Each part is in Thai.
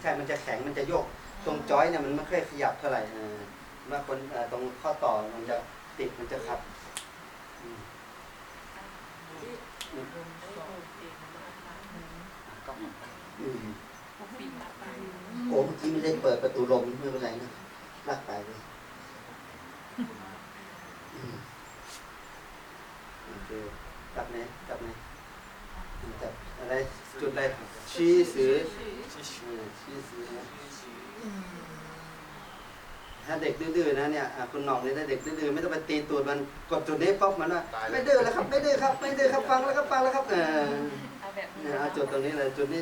ใช่มันจะแข็งมันจะโยก ตรงจอยเนี่ยมันไม่ค่อยขยับเท่าไหร่เออว่าคนเอ่อตรงข้อต่อมันจะติดมันจะขับอืมอืมโอ้เมื่อกี้ไม่ได้เปิดประตูลมไม่เป็นไรนะลากไปเลยอืมโอเคจับไหนจับไหนจับอะไรจุดอะไรชี้สือเออชี้สือนะ ถ้าเด็กดื้อๆนะเนี่ยอะคุณหน่องเนี่ยถ้าเด็กดื้อๆไม่ต้องไปตีตูดมันกดจุดนี้ป๊อกมันว่าไม่ดื้อแล้วครับไม่ดื้อครับไม่ดื้อครับฟังแล้วครับฟังแล้วครับเออเอาแบบนี้เนี่ยเอาจุดตรงนี้เลยจุดนี้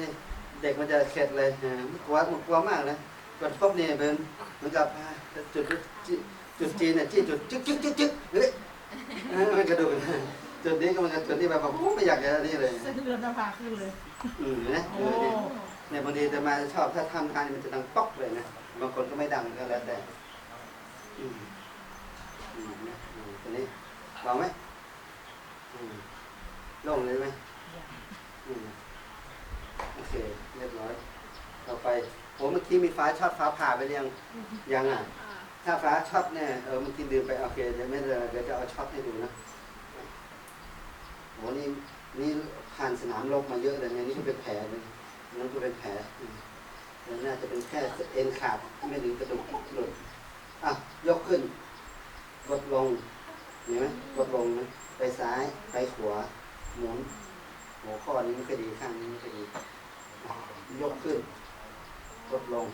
เด็กมันจะเข็ดเลยเออมันกลัวมันกลัวมากนะกดปุ๊บเนี่ยเป็นเหมือนกับอ่าจุดจุดจุดจีนเนี่ยจี้จุดจึ๊กจึ๊กจึ๊กจึ๊กเฮ้ยเออมันกระโดดจุดนี้ก็มันจุดนี้แบบโอ้ไม่อยากจะนี่เลยเส้นเลือดหน้าผากขึ้นเลยอืมเห็นะเอโอ้อ เนี่ยเนี่ยบางทีจะมาชอบถ้าทำทานมันจะดังป๊อกเลยนะบางคนก็ไม่ดังก็แล้วแต่อืมอืมนะอืมตัวนี้ลองไหมอืมโล่งเลยไหมอืมโอเคเรียบร้อยต่อไปผมเมื่อกี้มีฟ้าช็อตฟ้าผ่าไปหรือยังยังอะ ถ้าฟ้าช็อตเนี่ยเออเมื่อกี้ดื่มไปโอเคเดี๋ยวไม่เลยเดี๋ยวจะเอาช็อตให้ดูนะโหนี่นี่ผ่านสนามรบมาเยอะเลยเนี่ยนี่ก็เป็นแผลเลย นั่นก็เป็นแผลมแล้วน่าจะเป็นแค่เอ็นขาดไม่ถึงกระดูกหลุดอะยกขึ้น กดลงเห็นไหมกดลงนะไปซ้ายไปขวาหมุนหัวข้อนี้ไม่ค่อยดีข้างนี้ไม่ค่อยดี ยกขึ้น กดลง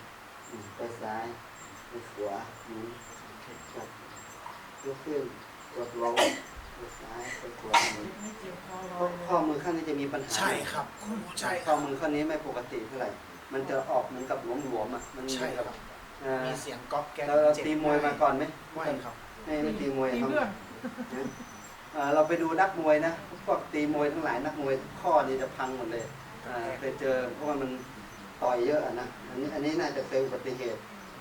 ไปซ้าย ไปขวาหมุนยกขึ้น กดลง ไปซ้าย ไปขวาหมุน ข้ออยเลยข้อมือข้างนี้จะมีปัญหาใช่ครับใช่คข้อรับมือข้างนี้ไม่ปกติเท่าไหร่ มันจะออกเหมือนกับหลวมๆอะ มันเหมืใช่อนคกัรับบเอ่อมีเสียงก๊อกแก๊กเราเราเจ็บตีมวยมาก่อนไหมไม่ครับ ไม่ไม่ตีมวยตีครับ เพื่อนเอ่อเราไปดูนักมวยนะพวกตีมวยทั้งหลายนักมวยข้อนี่จะพังหมดเลยอ่าเคยเจอเพราะว่ามันต่อยเยอะอะนะอันนี้อันนี้น่าจะเคยอุบัติเหตุ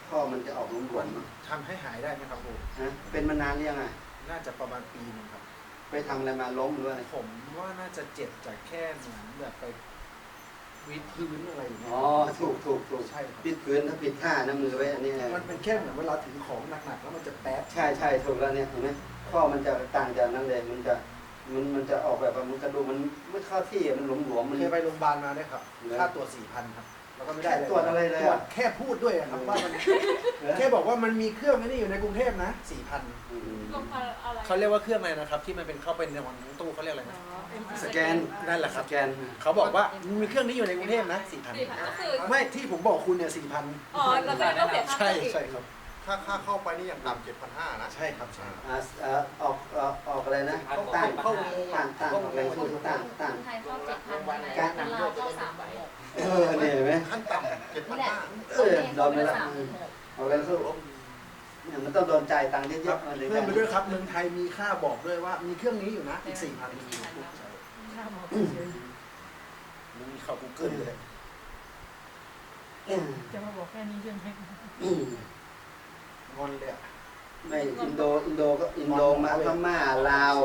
ข้อมันจะออกหลวมๆนะทำให้หายได้ไหมครับผมฮะเป็นมานานหรือยังไงน่าจะประมาณปีหนึงครับ ไปทำอะไรมาล้มหรืออะไรผมว่าน่าจะเจ็บจากแค่เหมือนแบบไปวิดพื้นอะไรอย่างเงี้ยอ๋อถูกถูกถูกใช่ครับ ผิดพื้นถ้าผิดท่านะมือไว้อันนี้มันเป็นแค่เหมือนเวลาถือของหนักๆแล้วมันจะแป๊บใช่ใช่ถูกแล้วเนี่ยเห็นไหมข้อมันจะต่างจากนั้นเลยมันจะมันมันจะออกแบบว่ามันกระดูกมันไม่เข้าที่อะมันหลวมๆมัน เคยไปโรงพยาบาลมาด้วยครับ เหรอ ค่าตัวสี่พันครับ แล้วก็ไม่ได้แค่ตรวจอะไรเลยตรวอะจแค่พูดด้วยอะครับว่ามันเหรอแค่บอกว่ามันมีเครื่องไอ้นี่อยู่ในกรุงเทพนะสี่พันอืมลงอะไรเขาเรียกว่าเครื่องอะไรนะครับ ที่มันเป็นเข้าไปในของตู้เขาเรียกอะไรนะ สแกน นั่นแหละคสรับแกนเขาบอกว่ามีเครื่องนี้อยู่ในกรุงเทพนะสี่พันสี่พันก็คือไม่ที่ผมบอกคุณเนี่ยสี่พันอ๋อแล้วก็ต้องเสียค่าใช่อีกใช่ครับ ถ้าค่าเข้าไปนี่อย่างต่ำเจ็ดพันห้านะ ใช่ครับใช่ อ่าอ่าออกออกออกอะไรนะต้านเข้าต้านต้านออกแรงสู้ต้านต้าน โดนไปแล้วสามหกออกแรงสู้เนี่ยมันต้องโดนจ่ายตังค์เยครัอะบๆมันถึงเพิ่จะมไปด้วยครับเมืองไทยมีค่าบอกด้วยว่ามีเครื่องนี้อยู่นะอีกสี่พันข้ามเอาเฉยมีข่าวกูเกิลเลยอืมๆจะมาบอกแค่นี้ใช่ไหมอืมงอนเลยอะไม่อินโดอินโดก็อินโดมาพม่าลาว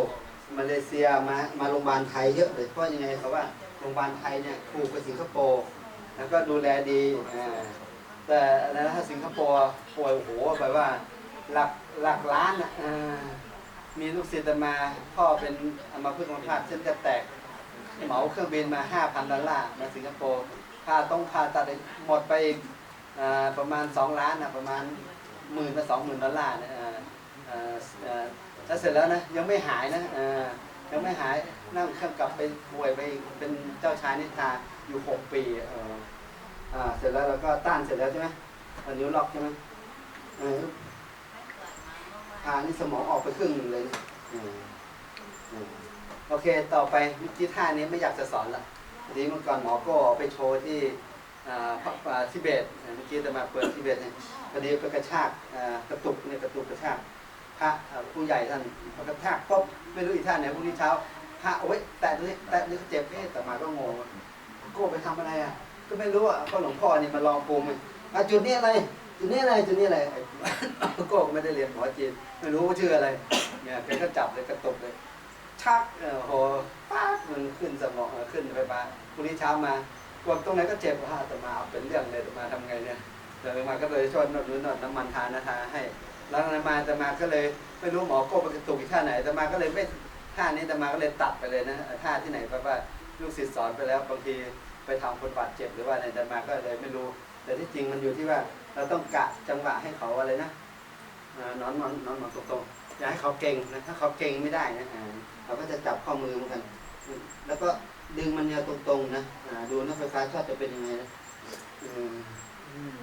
มาเลเซียมามาโรงพยาบาลไทยเยอะเลยเพราะยังไงเขาว่าโรงพยาบาลไทยเนี่ยถูกกว่าสิงคโปร์แล้วก็ดูแลดีอ่า แต่นะถ้าสิงคโปร์ป่วยโอ้โหแบบว่าหลักหลักล้านอะมีลูกศิษย์มาพ่อเป็นอัมาพึ่งมาพลาดเส้นจะแตกเหมาเครื่องบินมา 5,000ดอลลาร์มาสิงคโปร์ค่าต้องผ่าตัดหมดไปประมาณ 2 ล้านนะประมาณหมื่นละสองหมื่นดอลลาร์นะอ่าอ่าอ่าแล้วเสร็จแล้วนะยังไม่หายนะยังไม่หายนั่งเครื่องกลับไปป่วยไปเป็นเจ้าชายนิทราอยู่หกปีเอ่าเสร็จแล้วเราก็ต้านเสร็จแล้วใช่ไหมเอานิ้วล็อกใช่ไหมเออพานี่สมองออกไปครึ่งหนึ่งเลยนะโอเคต่อไปเมื่อกี้ท่านี้ไม่อยากจะสอนละทีนี้เมื่อก่อนหมอก็ไปโชว์ที่อ่าพระอ่าทิเบตเมื่อกี้จะมาเปิดทิเบตเนี่ยพอดีไปกระชากอ่ากระตุกเนี่ยกระตุกกระชากพระผู้ใหญ่ท่านพอกระแทกปุ๊บไม่รู้อีท่านไหนพรุ่งนี้เช้าพระโอ้ยแตะนี้แตะนี้เจ็บเอ๊ะแต่มาก็งงโก้ไปทำอะไรอะ ก็ไม่รู้อะก็หลวงพ่อนี่มาลองปูมอะจุดนี้อะไรจุดนี้อะไรจุดนี้อะไรไอ้โก้ก็ไม่ได้เรียนหมอจีนไม่รู้ว่าชื่ออะไรเนี่ยแกก็จับเลยกระตกเลยชักเออโหป๊าดมันขึ้นสมองขึ้นไปมาพรุ่งนี้เช้ามาโก้กดตรงไหนก็เจ็บอะแต่มาเอาเป็นเรื่องเลยแต่มาทำไงเนี่ยแต่มาก็เลยชวนนวดนวดน้ำมันทานะทาให้แล้วแต่มาแต่มาก็เลยไม่รู้หมอโก้ไปกระตุกอีกท่าไหนแต่มาก็เลยไม่ท่านี้แต่มาก็เลยตัดไปเลยนะท่าที่ไหนเพราะว่าลูกศิษย์สอนไปแล้วบางที ไปทำคนบาดเจ็บหรือว่าอะไรแต่มาก็เลยไม่รู้ แต่ที่จริงมันอยู่ที่ว่าเราต้องกะจังหวะให้เขาอะไรนะอ่านอนนอนนอนนอนตรงๆอย่าให้เขาเก่งนะถ้าเขาเก่งไม่ได้นะอ่าเราก็จะจับข้อมือเหมือนกัน แล้วก็ดึงมันแนวตรงๆนะอ่าดูนะไฟฟ้าช็อตจะเป็นยังไงนะอืมอืม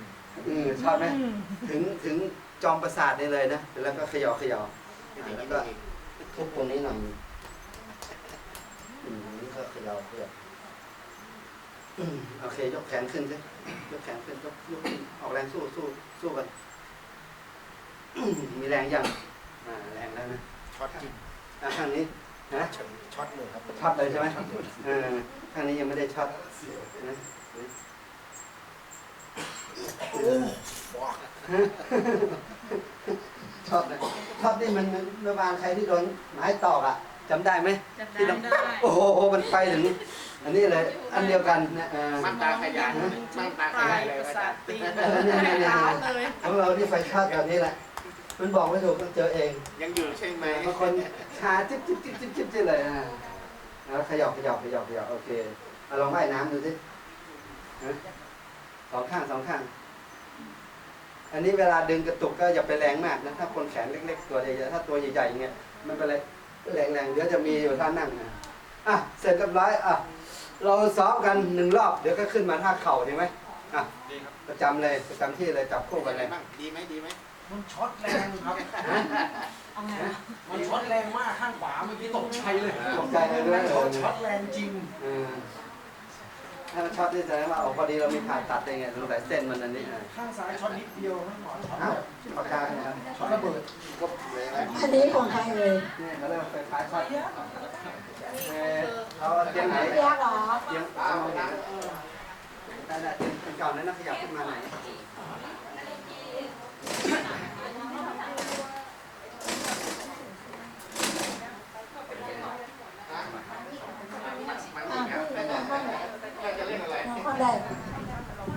อืมชอบไหมถึงถึงจอมประสาทได้เลยนะแล้วก็เขย่าเขย่าอ่าแล้วก็ทุบตรงนี้หน่อยอืมนี่ก็เขย่าเขย่าอืม โอเค ยกแขนขึ้นสิยกแขนขึ้นยกยกขึ้นออกแรงสู้สู้สู้กันอืมมีแรงยังอ่าแรงแล้วนะช็อตจริงอะข้างนี้นะช็อตเลยครับช็อตเลยใช่ไหมเออข้างนี้ยังไม่ได้ช็อตนะโอ้ว้าช็อตเลยช็อตนี่มันมันเมื่อวานใครที่โดนไม้ตอกอะจำได้ไหมจำที่ได้เราโอ้โห มันไปถึง อันนี้เลยอันเดียวกันนะเออ มันตาขยายมันตาขยายเลยอาจารย์เออเนี่ยเนี่ยเนี่ยเลย ของเราที่ไฟช็อตแบบนี้แหละ มันบอกไม่ถูกต้องเจอเองยังอยู่ใช่ไหมบางคนชาจิ๊บจิ๊บจิ๊บจิ๊บจิ๊บจิ๊บเลยอะแล้วขยับขยับขยับขยับโอเคเอาลองว่ายน้ำดูสิฮะสองข้างสองข้าง อันนี้เวลาดึงกระตุกก็อย่าไปแรงมากนะ ถ้าคนแขนเล็ก ๆ ตัวใหญ่ๆถ้าตัวใหญ่ๆอย่างเงี้ยไมันเป็นไรแรงๆเดี๋ยวจะมีอยู่ท่านั่งนะอะเสร็จเรียบร้อยอะ เราซ้อมกันหนึ่งรอบเดี๋ยวก็ขึ้นมาท่าเข่าดีไหมอะดีครับประจำเลยประจำที่เลยจับคู่เป็กันนไงเลยบ้างดีไหมดีไหมมันช็อตแรงครับเอาไงวะมันช็อตแรงมากข้างขวาเมื่อกี้ตกใจเลยตกใจเลยด้วยช็อตช็อตแรงจริงเออ ถ้ามันช็อตนี่แสดงว่าเอาพอดีเรามีผ่าตัดได้ไงสงสัยเส้นมันอันนี้อะข้างซ้ายช็อตนิดเดียวข้างขวาช็อตเอ้าแบบปากกาเนี่ยครับช็อตระเบิดก็เลยนะอันนี้ของใครเลยนี่เขาเรียกว่าไฟฟ้าช็อตเออเอาเตียงไหนเรียกเหรอเตียงเอาไหนได้ได้เตียงเป็นเก่านั้นนะขยับขึ้นมาไหน อะพี่นอนข้างไหน จะเล่นอะ ไรนอน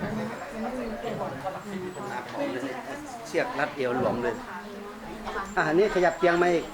ข้างใดไม่มีเกล็ดหรกเชือกรัดเอวหลวมเลย อ่านี่ขยับเตียงมาอีก